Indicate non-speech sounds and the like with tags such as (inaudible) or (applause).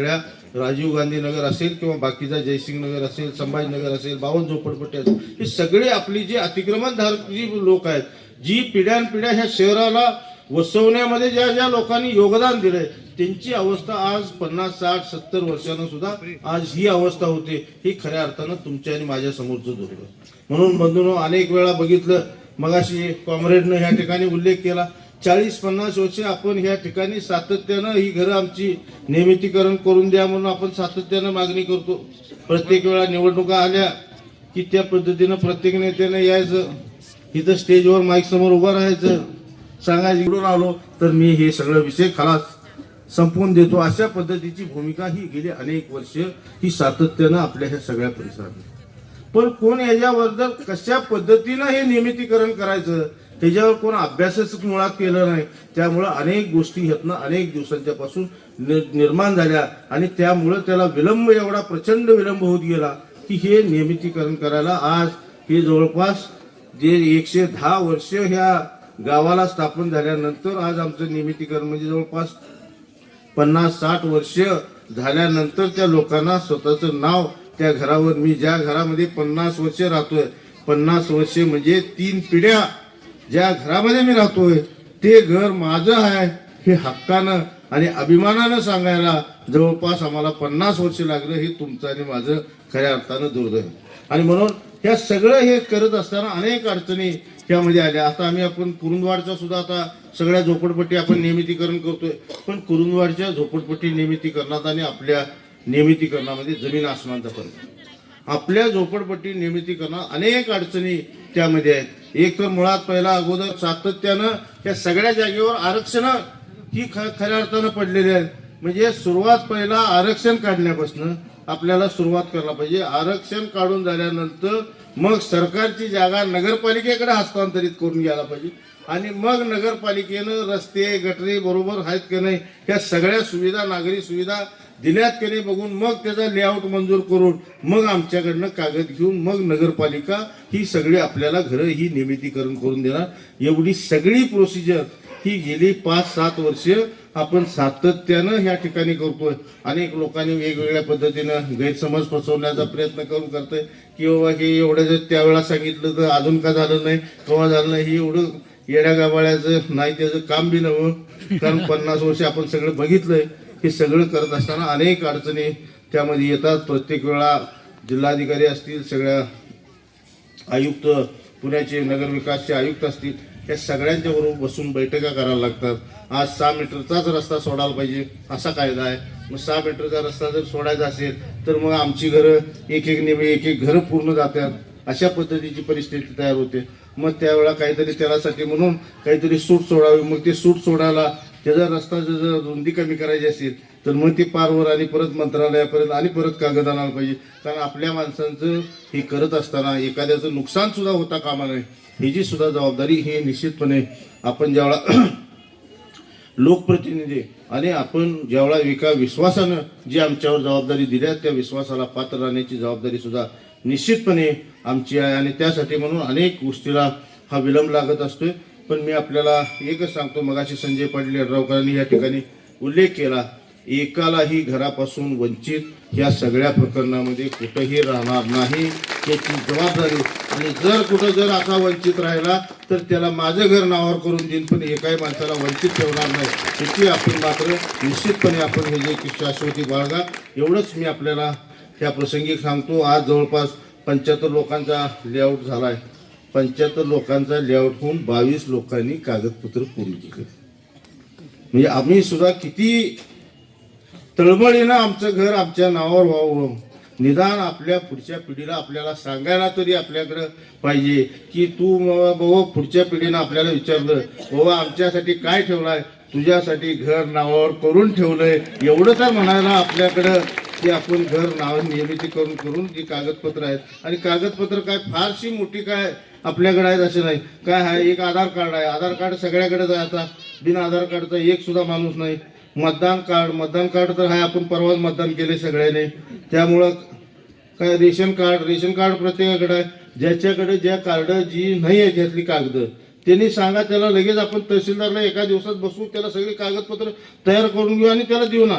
सगळ्या राजीव गांधी नगर असेल किंवा बाकीचा जयसिंग नगर असेल संभाजीनगर असेल बावन झोपडपट्टी असेल हे सगळे आपली जे अतिक्रमणधारक जी लोक आहेत जी पिढ्यानपिढ्या ह्या शहराला वसवण्यामध्ये ज्या ज्या लोकांनी योगदान दिलंय त्यांची अवस्था आज पन्नास साठ सत्तर वर्षानं सुद्धा आज ही अवस्था होते. ही खऱ्या अर्थानं तुमच्या आणि माझ्या समोरचं दुर्ग म्हणून बंधून अनेक वेळा बघितलं मगाशी कॉम्रेडनं ह्या ठिकाणी उल्लेख केला चाळीस पन्नास वर्ष आपण ह्या ठिकाणी सातत्यानं ही घरं आमची नियमितीकरण करून द्या म्हणून आपण सातत्यानं मागणी करतो. प्रत्येक वेळा निवडणुका आल्या की त्या पद्धतीनं प्रत्येक नेत्याने यायचं. इथं स्टेजवर माईक समोर उभं राहायचं. सांगायचं इकडून आलो तर मी हे सगळं विषय खलास संपवून देतो. अशा पद्धतीची भूमिका ही गेली अनेक वर्ष ही सातत्यानं आपल्या ह्या सगळ्या परिसरात. पण कोण याच्याबद्दल कशा पद्धतीनं हे नियमितीकरण करायचं? त्याच्यावर कोण अभ्यासच मुळात केलं नाही त्यामुळं अनेक गोष्टी ह्यातनं अनेक दिवसांच्या पासून नि- निर्माण झाल्या आणि त्यामुळं त्याला विलंब एवढा प्रचंड विलंब होत गेला की हे नियमितीकरण करायला आज हे जवळपास जे एकशे दहा वर्ष ह्या गावाला स्थापन झाल्यानंतर आज आमचं नियमितीकरण म्हणजे जवळपास पन्नास साठ वर्ष झाल्यानंतर त्या लोकांना स्वतःचं नाव त्या घरावर मी ज्या घरामध्ये पन्नास वर्ष राहतोय पन्नास वर्ष म्हणजे तीन पिढ्या ज्या घरामध्ये मी राहतोय ते घर माझं आहे हे हक्कानं आणि अभिमानानं सांगायला जवळपास आम्हाला पन्नास वर्ष लागलं हे तुमचं आणि माझं खऱ्या अर्थानं दुर्दैव. आणि म्हणून ह्या सगळं हे करत असताना अनेक अडचणी त्यामध्ये आल्या. आता आम्ही आपण कुरुंदवाडचा सुद्धा आता सगळ्या झोपडपट्टी आपण नियमितीकरण करतोय. पण कुरुंदवाडच्या झोपडपट्टी नियमितीकरणात आणि आपल्या नियमितीकरणामध्ये जमीन आसमानचा फरक आपल्या झोपडपट्टी नियमितीकरणात अनेक अडचणी त्यामध्ये आहेत. एक तर मुळात पहिला अगोदर सातत्यानं या सगळ्या जागेवर आरक्षण ही ख- खऱ्या अर्थानं पडलेली आहेत. म्हणजे सुरुवात पहिला आरक्षण काढण्यापासून आपल्याला सुरुवात करायला पाहिजे. आरक्षण काढून झाल्यानंतर मग सरकारची जागा नगरपालिकेकडे हस्तांतरित करून घ्यायला पाहिजे. आणि मग नगरपालिकेनं रस्ते गटरे बरोबर आहेत की नाही या सगळ्या सुविधा नागरी सुविधा दिल्यात की नाही बघून मग त्याचा लेआउट मंजूर करून मग आमच्याकडनं कागद घेऊन मग नगरपालिका ही सगळी आपल्याला घरं ही नियमितीकरण करून देणार. एवढी सगळी प्रोसिजर ही गेली पाच सात वर्ष आपण सातत्यानं ह्या ठिकाणी करतोय. अनेक लोकांनी वेगवेगळ्या पद्धतीनं गैरसमज फसवण्याचा प्रयत्न करून करतोय की बाबा हे एवढं जर त्यावेळेला सांगितलं तर अजून का झालं नाही केव्हा झालं नाही हे एवढं येड्या गाबाळ्याचं नाही त्याचं काम बी नव कारण पन्नास वर्ष आपण सगळं बघितलंय. हे सगळं करत असताना अनेक अडचणी त्यामध्ये येतात. प्रत्येक वेळा जिल्हाधिकारी असतील सगळ्या आयुक्त पुण्याचे नगरविकासचे आयुक्त असतील या सगळ्यांच्या बरोबर बसून बैठका करायला लागतात. आज सहा मीटरचाच रस्ता सोडायला पाहिजे असा कायदा आहे. मग सहा मीटरचा रस्ता जर सोडायचा असेल तर मग आमची घरं एक एक नेहमी एक एक घरं पूर्ण जातात. अशा पद्धतीची परिस्थिती तयार होते. मग त्यावेळा काहीतरी त्यासाठी म्हणून काहीतरी सूट सोडावी. मग ते सूट सोडायला त्याचा रस्ता जर जर रुंदी कमी करायची असेल तर मग ती पारवर आणि परत मंत्रालयापर्यंत आणि परत कागद आणायला पाहिजे. कारण आपल्या माणसांचं हे करत असताना एखाद्याचं नुकसान सुद्धा होता कामा नये. ह्याची सुद्धा जबाबदारी हे निश्चितपणे आपण ज्यावेळा (clears throat) लोकप्रतिनिधी आणि आपण ज्यावेळा एका विश्वासानं जी आमच्यावर जबाबदारी दिल्या त्या विश्वासाला पात्र राहण्याची जबाबदारी सुद्धा निश्चितपणे आमची आहे. आणि त्यासाठी म्हणून अनेक गोष्टीला हा विलंब लागत असतोय. पण मी आपल्याला एकच सांगतो मगाशी संजय पाटील यड्रावकरांनी या ठिकाणी उल्लेख केला एकालाही घरापासून वंचित या सगळ्या प्रकरणामध्ये कुठंही राहणार नाही याची जबाबदारी. आणि जर कुठं जर असा वंचित राहिला तर त्याला माझं घर नावावर करून देईन पण एकाही माणसाला वंचित ठेवणार नाही. याची आपण मात्र निश्चितपणे आपण हे जे की शाश्वती बाळगा एवढंच मी आपल्याला ह्या प्रसंगी सांगतो. आज जवळपास पंच्याहत्तर लोकांचा लेआउट झाला आहे पंच्याहत्तर लोकांचा लेआउट होऊन बावीस लोकांनी कागदपत्र पूर्ण केले. म्हणजे आम्ही सुद्धा किती तळमळीनं आमचं घर आमच्या नावावर व्हावं. निदान आपल्या पुढच्या पिढीला आपल्याला सांगायला तरी आपल्याकडं पाहिजे की तू बाबा पुढच्या पिढीनं आपल्याला विचारलं बाबा आमच्यासाठी काय ठेवलाय? तुझ्यासाठी घर नावावर करून ठेवलंय. एवढं तर म्हणायला आपल्याकडं की आपण घर नाव नियमितीकरण करून जी कागदपत्र आहेत. आणि कागदपत्र काय फारशी मोठी काय आपल्याकडे आहेत असे नाही. काय आहे? एक आधार कार्ड आहे. आधार कार्ड सगळ्याकडेच आहे आता. बिना आधार कार्डचा एक सुद्धा माणूस नाही. मतदान कार्ड. मतदान कार्ड तर आहे. आपण परवाच मतदान केले सगळ्याने. त्यामुळं काय? Ration card. रेशन कार्ड प्रत्येकाकडे आहे. ज्याच्याकडे ज्या कार्ड जी नाही आहे त्यातली कागद. त्यांनी सांगा त्याला लगेच आपण तहसीलदारला एका दिवसात बसू त्याला सगळी कागदपत्र तयार करून घेऊ आणि त्याला देऊ ना.